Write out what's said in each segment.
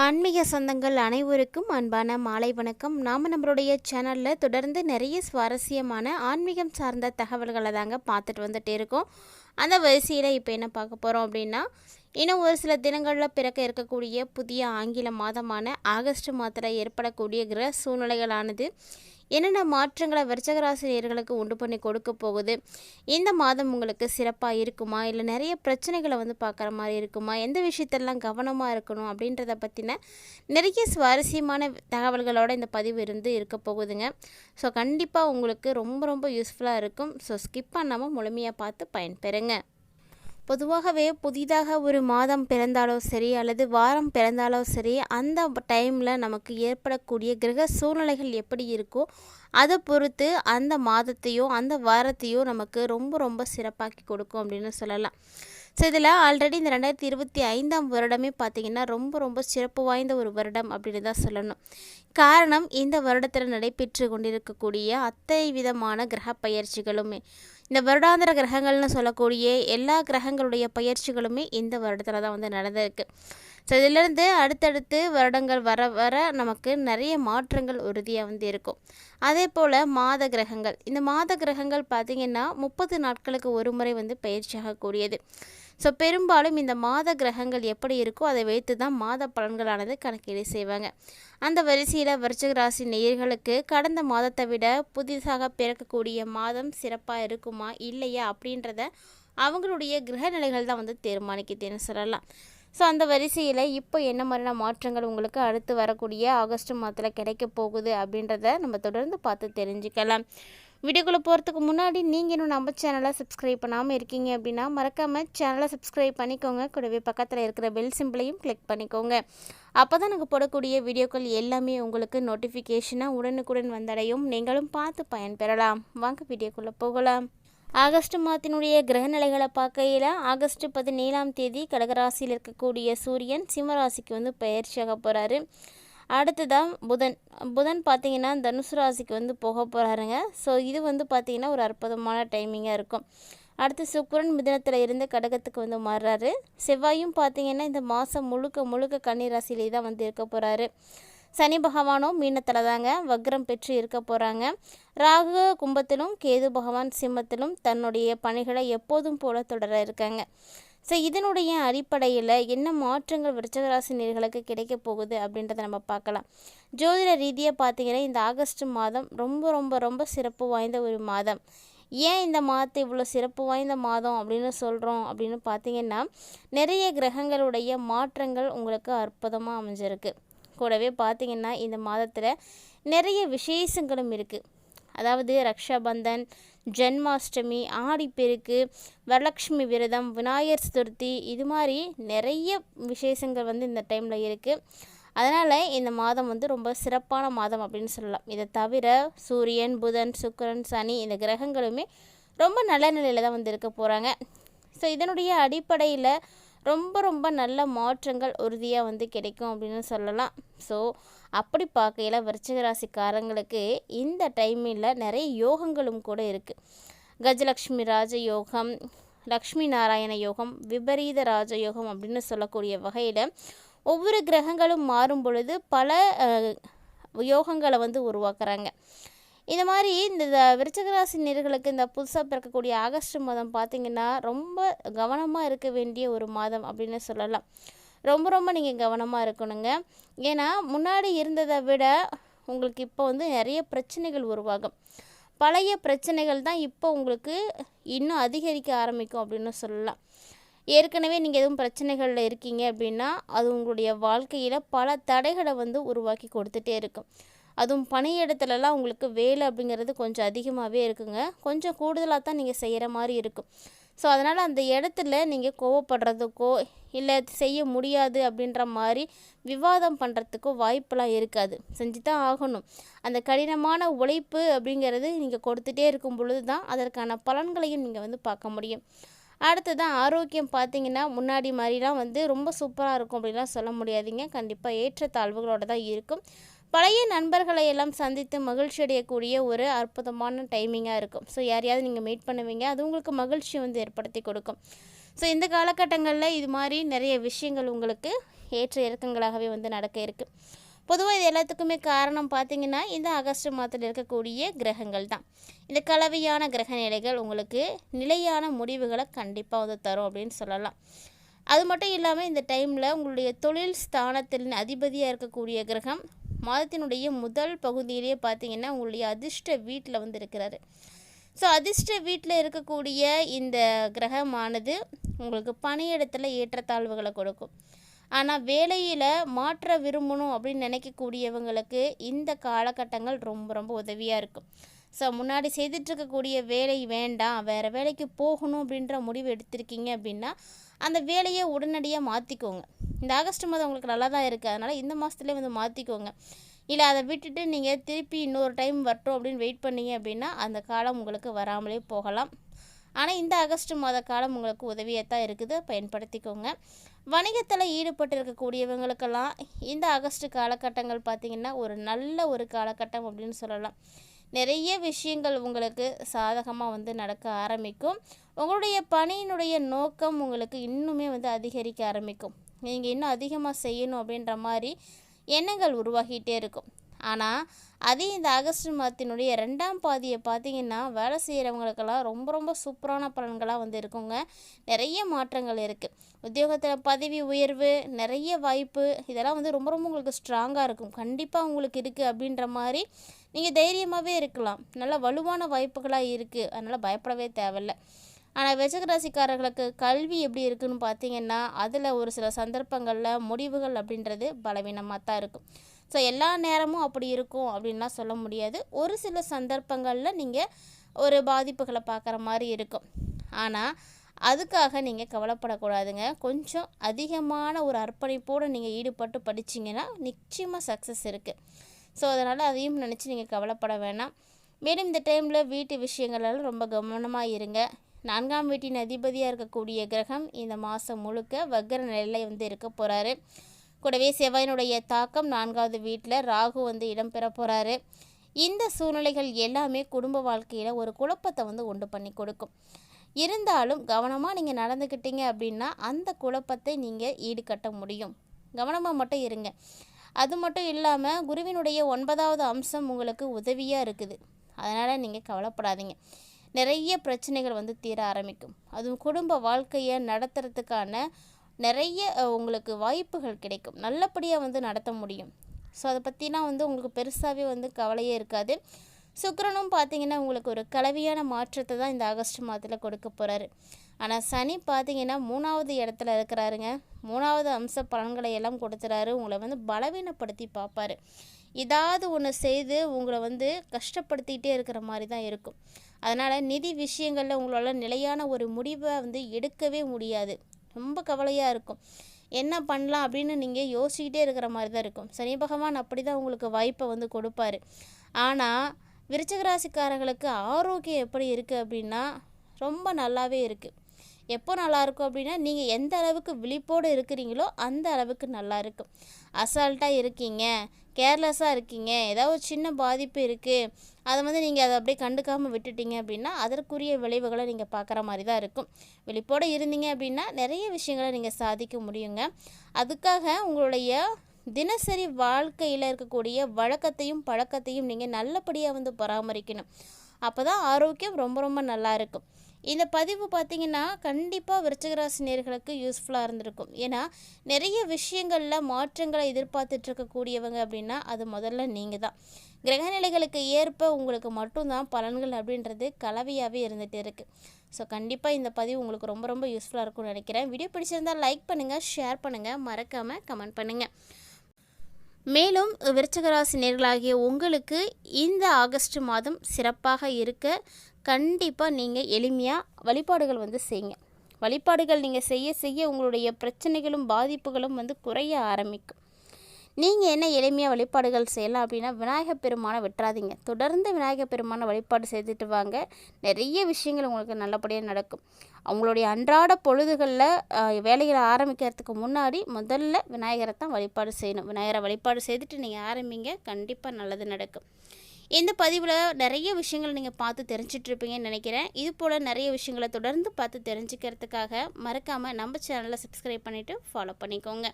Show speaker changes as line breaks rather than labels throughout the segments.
ஆன்மீக சொந்தங்கள் அனைவருக்கும் அன்பான மாலை வணக்கம். நாம் நம்மளுடைய சேனலில் தொடர்ந்து நிறைய சுவாரஸ்யமான ஆன்மீகம் சார்ந்த தகவல்களை தாங்க பார்த்துட்டு வந்துட்டே இருக்கோம். அந்த வரிசையில் இப்போ என்ன பார்க்க போகிறோம் அப்படின்னா இன்னும் ஒரு சில தினங்களில் பிறக்க இருக்கக்கூடிய புதிய ஆங்கில மாதமான ஆகஸ்ட் மாதத்தில் ஏற்படக்கூடிய கிரக சூழ்நிலைகளானது என்னென்ன மாற்றங்களை விருச்சகராசி நேர்களுக்கு உண்டு பண்ணி கொடுக்க போகுது? இந்த மாதம் உங்களுக்கு சிறப்பாக இருக்குமா? இல்லை நிறைய பிரச்சனைகளை வந்து பார்க்குற மாதிரி இருக்குமா? எந்த விஷயத்தெல்லாம் கவனமாக இருக்கணும்? அப்படின்றத பற்றின நிறைய சுவாரஸ்யமான தகவல்களோட இந்த பதிவு இருந்து இருக்க போகுதுங்க. ஸோ கண்டிப்பாக உங்களுக்கு ரொம்ப ரொம்ப யூஸ்ஃபுல்லாக இருக்கும். ஸோ ஸ்கிப் பண்ணாமல் முழுமையாக பார்த்து பயன்பெறுங்க. பொதுவாகவே புதிதாக ஒரு மாதம் பிறந்தாலோ சரி அல்லது வாரம் பிறந்தாலோ சரி அந்த டைமில் நமக்கு ஏற்படக்கூடிய கிரக சூழ்நிலைகள் எப்படி இருக்கோ அதை பொறுத்து அந்த மாதத்தையோ அந்த வாரத்தையோ நமக்கு ரொம்ப ரொம்ப சிறப்பாக்கி கொடுக்கும் அப்படின்னு சொல்லலாம். ஸோ இதில் ஆல்ரெடி இந்த ரெண்டாயிரத்தி இருபத்தி ஐந்தாம் வருடமே பார்த்திங்கன்னா ரொம்ப ரொம்ப சிறப்பு வாய்ந்த ஒரு வருடம் அப்படின்னு தான் சொல்லணும். காரணம் இந்த வருடத்தில் நடைபெற்று கொண்டிருக்கக்கூடிய அத்தனை விதமான கிரக பயிற்சிகளுமே. இந்த வருடாந்திர கிரகங்கள்னு சொல்லக்கூடிய எல்லா கிரகங்களுடைய பயிற்சிகளுமே இந்த வருடத்தில் தான் வந்து நடந்திருக்கு. ஸோ இதிலேருந்து அடுத்தடுத்து வருடங்கள் வர வர நமக்கு நிறைய மாற்றங்கள் உறுதியாக வந்து இருக்கும். அதே போல் மாத கிரகங்கள். இந்த மாத கிரகங்கள் பார்த்திங்கன்னா முப்பது நாட்களுக்கு ஒரு முறை வந்து பயிற்சியாகக்கூடியது. ஸோ பெரும்பாலும் இந்த மாத கிரகங்கள் எப்படி இருக்கோ அதை வைத்து தான் மாத பலன்களானது கணக்கீடு செய்வாங்க. அந்த வரிசையில் விருச்சிக ராசி நேயர்களுக்கு கடந்த மாதத்தை விட புதிதாக பிறக்கக்கூடிய மாதம் சிறப்பாக இருக்குமா இல்லையா அப்படின்றத அவங்களுடைய கிரக நிலைகள் தான் வந்து தீர்மானிக்குதுன்னு சொல்லலாம். ஸோ அந்த வரிசையில் இப்போ என்ன மாதிரியான மாற்றங்கள் உங்களுக்கு அடுத்து வரக்கூடிய ஆகஸ்ட் மாதத்தில் கிடைக்க போகுது அப்படின்றத நம்ம தொடர்ந்து பார்த்து தெரிஞ்சுக்கலாம். வீடியோக்குள்ளே போகிறதுக்கு முன்னாடி நீங்கள் இன்னும் நம்ம சேனலை சப்ஸ்கிரைப் பண்ணாமல் இருக்கீங்க அப்படின்னா மறக்காமல் சேனலை சப்ஸ்கிரைப் பண்ணிக்கோங்க. கூடவே பக்கத்தில் இருக்கிற பெல் சிம்பிளையும் கிளிக் பண்ணிக்கோங்க. அப்போ தான் நாங்கள் போடக்கூடிய வீடியோக்கள் எல்லாமே உங்களுக்கு நோட்டிஃபிகேஷனாக உடனுக்குடன் வந்தடையும். நீங்களும் பார்த்து பயன்பெறலாம் வாங்க வீடியோக்குள்ளே போகலாம். ஆகஸ்ட் மாதத்தினுடைய கிரகநிலைகளை பார்க்கையில் ஆகஸ்ட் பதினேழாம் தேதி கடகராசியில் இருக்கக்கூடிய சூரியன் சிம்மராசிக்கு வந்து பயிற்சியாக போகிறாரு அடுத்ததான் புதன். புதன் பார்த்திங்கன்னா தனுசு ராசிக்கு வந்து போக போகிறாருங்க ஸோ இது வந்து பார்த்திங்கன்னா ஒரு அற்புதமான டைமிங்காக இருக்கும். அடுத்து சுக்கரன் மிதனத்தில் இருந்து கடகத்துக்கு வந்து மாறுறாரு. செவ்வாயும் பார்த்திங்கன்னா இந்த மாதம் முழுக்க முழுக்க கன்னி ராசியிலே தான் வந்து இருக்க போகிறாரு சனி பகவானும் மீனத்தில் தாங்க வக்ரம் பெற்று இருக்க போகிறாங்க ராகு கும்பத்திலும் கேது பகவான் சிம்மத்திலும் தன்னுடைய பணிகளை எப்போதும் போல தொடர இருக்காங்க. ஸோ இதனுடைய அடிப்படையில் என்ன மாற்றங்கள் விருச்சகராசி நேர்களுக்கு கிடைக்க போகுது அப்படின்றத நம்ம பார்க்கலாம். ஜோதிட ரீதியாக பார்த்தீங்கன்னா இந்த ஆகஸ்ட் மாதம் ரொம்ப ரொம்ப ரொம்ப சிறப்பு வாய்ந்த ஒரு மாதம். ஏன் இந்த மாதத்தை இவ்வளோ சிறப்பு வாய்ந்த மாதம் அப்படின்னு சொல்கிறோம் அப்படின்னு பார்த்தீங்கன்னா நிறைய கிரகங்களுடைய மாற்றங்கள் உங்களுக்கு அற்புதமாக அமைஞ்சிருக்கு. கூடவே பார்த்திங்கன்னா இந்த மாதத்தில் நிறைய விசேஷங்களும் இருக்குது அதாவது ரக்ஷாபந்தன் ஜென்மாஷ்டமி ஆடிப்பெருக்கு வரலட்சுமி விரதம் விநாயகர் சதுர்த்தி இது மாதிரி நிறைய விசேஷங்கள் வந்து இந்த டைமில் இருக்குது அதனால் இந்த மாதம் வந்து ரொம்ப சிறப்பான மாதம் அப்படின்னு சொல்லலாம். இதை தவிர சூரியன் புதன் சுக்கரன் சனி இந்த கிரகங்களுமே ரொம்ப நல்ல நிலையில் தான் வந்து இருக்க போகிறாங்க ஸோ இதனுடைய அடிப்படையில் ரொம்ப ரொம்ப நல்ல மாற்றங்கள் உறுதியாக வந்து கிடைக்கும் அப்படின்னு சொல்லலாம். ஸோ அப்படி பார்க்கையில் விருச்சிக ராசிக்காரங்களுக்கு இந்த டைமில் நிறைய யோகங்களும் கூட இருக்குது கஜலக்ஷ்மி ராஜ யோகம் லக்ஷ்மி நாராயண யோகம் விபரீத ராஜ யோகம் அப்படின்னு சொல்லக்கூடிய வகையில் ஒவ்வொரு கிரகங்களும் மாறும் பொழுது பல யோகங்களை வந்து உருவாக்குறாங்க. இந்த மாதிரி இந்த விருச்சகராசி நேர்களுக்கு இந்த புதுசாக பிறக்கக்கூடிய ஆகஸ்ட் மாதம் பார்த்திங்கன்னா ரொம்ப கவனமாக இருக்க வேண்டிய ஒரு மாதம் அப்படின்னு சொல்லலாம். ரொம்ப ரொம்ப நீங்கள் கவனமாக இருக்கணுங்க. ஏன்னா முன்னாடி இருந்ததை விட உங்களுக்கு இப்போ வந்து நிறைய பிரச்சனைகள் உருவாகும். பழைய பிரச்சனைகள் தான் இப்போ உங்களுக்கு இன்னும் அதிகரிக்க ஆரம்பிக்கும் அப்படின்னு சொல்லலாம். ஏற்கனவே நீங்கள் எதுவும் பிரச்சனைகளில் இருக்கீங்க அப்படின்னா அது உங்களுடைய வாழ்க்கையில் பல தடைகளை வந்து உருவாக்கி கொடுத்துட்டே இருக்கும். அதுவும் பணியிடத்துலலாம் உங்களுக்கு வேலை அப்படிங்கிறது கொஞ்சம் அதிகமாகவே இருக்குங்க. கொஞ்சம் கூடுதலாக தான் நீங்கள் செய்கிற மாதிரி இருக்கும். ஸோ அதனால் அந்த இடத்துல நீங்கள் கோவப்படுறதுக்கோ இல்லை செய்ய முடியாது அப்படின்ற மாதிரி விவாதம் பண்ணுறதுக்கோ வாய்ப்பெலாம் இருக்காது. செஞ்சு தான் ஆகணும். அந்த கடினமான உழைப்பு அப்படிங்கிறது நீங்கள் கொடுத்துட்டே இருக்கும் பொழுது தான் அதற்கான பலன்களையும் நீங்கள் வந்து பார்க்க முடியும். அடுத்ததான் ஆரோக்கியம் பார்த்தீங்கன்னா முன்னாடி மாதிரிலாம் வந்து ரொம்ப சூப்பராக இருக்கும் அப்படின்லாம் சொல்ல முடியாதுங்க. கண்டிப்பாக ஏற்ற தாழ்வுகளோடு தான் இருக்கும். பழைய நண்பர்களை எல்லாம் சந்தித்து மகிழ்ச்சி அடையக்கூடிய ஒரு அற்புதமான டைமிங்காக இருக்கும். ஸோ யாரையாவது நீங்கள் மீட் பண்ணுவீங்க அது உங்களுக்கு மகிழ்ச்சி வந்து ஏற்படுத்தி கொடுக்கும். ஸோ இந்த காலகட்டங்களில் இது மாதிரி நிறைய விஷயங்கள் உங்களுக்கு ஏற்ற இறக்கங்களாகவே வந்து நடக்க இருக்குது பொதுவாக இது எல்லாத்துக்குமே காரணம் பார்த்திங்கன்னா இந்த ஆகஸ்ட் மாதத்தில் இருக்கக்கூடிய கிரகங்கள் தான். இந்த கலவையான கிரக நிலைகள் உங்களுக்கு நிலையான முடிவுகளை கண்டிப்பாக வந்து தரும் அப்படின்னு சொல்லலாம். அது மட்டும் இல்லாமல் இந்த டைமில் உங்களுடைய தொழில் ஸ்தானத்தில் அதிபதியாக இருக்கக்கூடிய கிரகம் மாதத்தினுடைய முதல் பகுதியிலேயே பார்த்தீங்கன்னா உங்களுடைய அதிர்ஷ்ட வீட்டில் வந்து இருக்கிறாரு ஸோ அதிர்ஷ்ட வீட்டில் இருக்கக்கூடிய இந்த கிரகமானது உங்களுக்கு பணியிடத்தில் ஏற்றத்தாழ்வுகளை கொடுக்கும். ஆனால் வேலையில் மாற்ற விரும்பணும் அப்படின்னு நினைக்கக்கூடியவங்களுக்கு இந்த காலகட்டங்கள் ரொம்ப ரொம்ப உதவியாக இருக்கும். ஸோ முன்னாடி செய்துட்ருக்கக்கூடிய வேலை வேண்டாம் வேறு வேலைக்கு போகணும் அப்படின்ற முடிவு எடுத்திருக்கீங்க அப்படின்னா அந்த வேலையை உடனடியாக மாற்றிக்கோங்க இந்த ஆகஸ்ட் மாதம் உங்களுக்கு நல்லா தான் இருக்குது அதனால் இந்த மாதத்துலேயே வந்து மாற்றிக்கோங்க இல்லை அதை விட்டுட்டு நீங்கள் திருப்பி இன்னொரு டைம் வரட்டும் அப்படின்னு வெயிட் பண்ணீங்க அப்படின்னா அந்த காலம் உங்களுக்கு வராமலே போகலாம். ஆனால் இந்த ஆகஸ்ட் மாத காலம் உங்களுக்கு உதவியாக தான் இருக்குது. பயன்படுத்திக்கோங்க. வணிகத்தில் ஈடுபட்டு இருக்கக்கூடியவங்களுக்கெல்லாம் இந்த ஆகஸ்ட் காலகட்டங்கள் பார்த்திங்கன்னா ஒரு நல்ல ஒரு காலகட்டம் அப்படின்னு சொல்லலாம். நிறைய விஷயங்கள் உங்களுக்கு சாதகமாக வந்து நடக்க ஆரம்பிக்கும். உங்களுடைய பணியினுடைய நோக்கம் உங்களுக்கு இன்னுமே வந்து அதிகரிக்க ஆரம்பிக்கும். நீங்கள் இன்னும் அதிகமாக செய்யணும் அப்படின்ற மாதிரி எண்ணங்கள் உருவாகிட்டே இருக்கும். ஆனால் அதே இந்த ஆகஸ்ட் மாதத்தினுடைய ரெண்டாம் பாதியை பார்த்தீங்கன்னா வேலை செய்கிறவங்களுக்கெல்லாம் ரொம்ப ரொம்ப சூப்பரான பலன்களாக வந்து இருக்குங்க. நிறைய மாற்றங்கள் இருக்குது உத்தியோகத்தில் பதவி உயர்வு நிறைய வாய்ப்பு இதெல்லாம் வந்து ரொம்ப ரொம்ப உங்களுக்கு ஸ்ட்ராங்காக இருக்கும். கண்டிப்பாக உங்களுக்கு இருக்குது அப்படின்ற மாதிரி நீங்கள் தைரியமாகவே இருக்கலாம். நல்ல வலுவான வாய்ப்புகளாக இருக்குது அதனால் பயப்படவே தேவையில்லை. ஆனால் விஜகராசிக்காரர்களுக்கு கல்வி எப்படி இருக்குன்னு பார்த்தீங்கன்னா அதில் ஒரு சில சந்தர்ப்பங்களில் முடிவுகள் அப்படின்றது பலவீனமாக தான் இருக்கும். ஸோ எல்லா நேரமும் அப்படி இருக்கும் அப்படின்லாம் சொல்ல முடியாது. ஒரு சில சந்தர்ப்பங்களில் நீங்கள் ஒரு பாதிப்புகளை பார்க்குற மாதிரி இருக்கும். ஆனால் அதுக்காக நீங்கள் கவலைப்படக்கூடாதுங்க. கொஞ்சம் அதிகமான ஒரு அர்ப்பணிப்போடு நீங்கள் ஈடுபட்டு படிச்சிங்கன்னா நிச்சயமாக சக்ஸஸ் இருக்குது ஸோ அதனால் அதையும் நினச்சி நீங்கள் கவலைப்பட வேணாம். மேலும் இந்த டைமில் வீட்டு விஷயங்களெல்லாம் ரொம்ப கவனமாக இருங்க. நான்காம் வீட்டின் அதிபதியாக இருக்கக்கூடிய கிரகம் இந்த மாதம் முழுக்க வக்கர நிலையில் வந்து இருக்க போகிறாரு கூடவே செவ்வாயினுடைய தாக்கம் நான்காவது வீட்டில் ராகு வந்து இடம்பெற போகிறாரு இந்த சூழ்நிலைகள் எல்லாமே குடும்ப வாழ்க்கையில் ஒரு குழப்பத்தை வந்து உண்டு பண்ணி கொடுக்கும். இருந்தாலும் கவனமாக நீங்கள் நடந்துக்கிட்டீங்க அப்படின்னா அந்த குழப்பத்தை நீங்கள் ஈடுகட்ட முடியும். கவனமாக மட்டும் இருங்க. அது மட்டும் இல்லாமல் குருவினுடைய ஒன்பதாவது அம்சம் உங்களுக்கு உதவியாக இருக்குது. அதனால் நீங்கள் கவலைப்படாதீங்க. நிறைய பிரச்சனைகள் வந்து தீர ஆரம்பிக்கும். அதுவும் குடும்ப வாழ்க்கையை நடத்துறதுக்கான நிறைய உங்களுக்கு வாய்ப்புகள் கிடைக்கும். நல்லபடியாக வந்து நடத்த முடியும். ஸோ அதை பற்றிலாம் வந்து உங்களுக்கு பெருசாகவே வந்து கவலையே இருக்காது. சுக்கரனும் பார்த்தீங்கன்னா உங்களுக்கு ஒரு கலவையான மாற்றத்தை தான் இந்த ஆகஸ்ட் மாதத்தில் கொடுக்க போகிறாரு ஆனால் சனி பார்த்தீங்கன்னா மூணாவது இடத்துல இருக்கிறாருங்க. மூணாவது அம்ச பலன்களை எல்லாம் கொடுத்துறாரு. உங்களை வந்து பலவீனப்படுத்தி பார்ப்பாரு. ஏதாவது ஒன்று செய்து உங்களை வந்து கஷ்டப்படுத்திகிட்டே இருக்கிற மாதிரி தான் இருக்கும். அதனால் நிதி விஷயங்களில் உங்களால் நிலையான ஒரு முடிவை வந்து எடுக்கவே முடியாது. ரொம்ப கவலையாக இருக்கும். என்ன பண்ணலாம் அப்படின்னு நீங்கள் யோசிக்கிட்டே இருக்கிற மாதிரி தான் இருக்கும். சனி பகவான் அப்படி தான் உங்களுக்கு வாய்ப்பை வந்து கொடுப்பாரு. ஆனால் விருச்சகராசிக்காரங்களுக்கு ஆரோக்கியம் எப்படி இருக்குது அப்படின்னா ரொம்ப நல்லாவே இருக்குது எப்போ நல்லாயிருக்கும் அப்படின்னா நீங்கள் எந்த அளவுக்கு விழிப்போடு இருக்கிறீங்களோ அந்த அளவுக்கு நல்லா இருக்கும் அசால்ட்டாக இருக்கீங்க கேர்லெஸ்ஸாக இருக்கீங்க ஏதாவது ஒரு சின்ன பாதிப்பு இருக்குது அதை வந்து நீங்கள் அதை அப்படியே கண்டுக்காமல் விட்டுட்டீங்க அப்படின்னா அதற்குரிய விளைவுகளை நீங்கள் பார்க்குற மாதிரி தான் இருக்கும். விழிப்போடு இருந்தீங்க அப்படின்னா நிறைய விஷயங்களை நீங்கள் சாதிக்க முடியுங்க. அதுக்காக உங்களுடைய தினசரி வாழ்க்கையில் இருக்கக்கூடிய வழக்கத்தையும் பழக்கத்தையும் நீங்கள் நல்லபடியாக வந்து பராமரிக்கணும். அப்போ தான் ஆரோக்கியம் ரொம்ப ரொம்ப நல்லா இருக்கும். இந்த பதிவு பார்த்திங்கன்னா கண்டிப்பாக விருச்சகராசி நேர்களுக்கு யூஸ்ஃபுல்லாக இருந்திருக்கும். ஏன்னா நிறைய விஷயங்களில் மாற்றங்களை எதிர்பார்த்துட்ருக்கக்கூடியவங்க அப்படின்னா அது முதல்ல நீங்கள் தான் கிரகநிலைகளுக்கு ஏற்ப உங்களுக்கு மட்டும்தான் பலன்கள் அப்படின்றது கலவையாகவே இருந்துகிட்டு இருக்குது ஸோ கண்டிப்பாக இந்த பதிவு உங்களுக்கு ரொம்ப ரொம்ப யூஸ்ஃபுல்லாக இருக்கும்னு நினைக்கிறேன். வீடியோ பிடிச்சிருந்தால் லைக் பண்ணுங்கள் ஷேர் பண்ணுங்கள் மறக்காமல் கமெண்ட் பண்ணுங்கள் மேலும் விருச்சகராசி நேர்களாகிய உங்களுக்கு இந்த ஆகஸ்ட் மாதம் சிறப்பாக இருக்க கண்டிப்பாக நீங்கள் எளிமையாக வழிபாடுகள் வந்து செய்யுங்க. வழிபாடுகள் நீங்கள் செய்ய செய்ய உங்களுடைய பிரச்சனைகளும் பாதிப்புகளும் வந்து குறைய ஆரம்பிக்கும். நீங்கள் என்ன எளிமையாக வழிபாடுகள் செய்யலாம் அப்படின்னா விநாயகப் பெருமானை விட்டுறாதீங்க தொடர்ந்து விநாயகப் பெருமானை வழிபாடு செய்துட்டு வாங்க. நிறைய விஷயங்கள் உங்களுக்கு நல்லபடியாக நடக்கும். அவங்களுடைய அன்றாட பொழுதுகளில் வேலைகளை ஆரம்பிக்கிறதுக்கு முன்னாடி முதல்ல விநாயகரை தான் வழிபாடு செய்யணும். விநாயகரை வழிபாடு செய்துட்டு நீங்கள் ஆரம்பிங்க. கண்டிப்பாக நல்லது நடக்கும். இந்த பதிவில் நிறைய விஷயங்களை நீங்கள் பார்த்து தெரிஞ்சிட்ருப்பீங்கன்னு நினைக்கிறேன். இது போல் நிறைய விஷயங்களை தொடர்ந்து பார்த்து தெரிஞ்சுக்கிறதுக்காக மறக்காமல் நம்ம சேனலை சப்ஸ்கிரைப் பண்ணிவிட்டு ஃபாலோ பண்ணிக்கோங்க.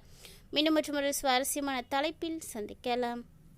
மீண்டும் மற்றும் ஒரு சுவாரஸ்யமான தலைப்பில் சந்திக்கலாம்.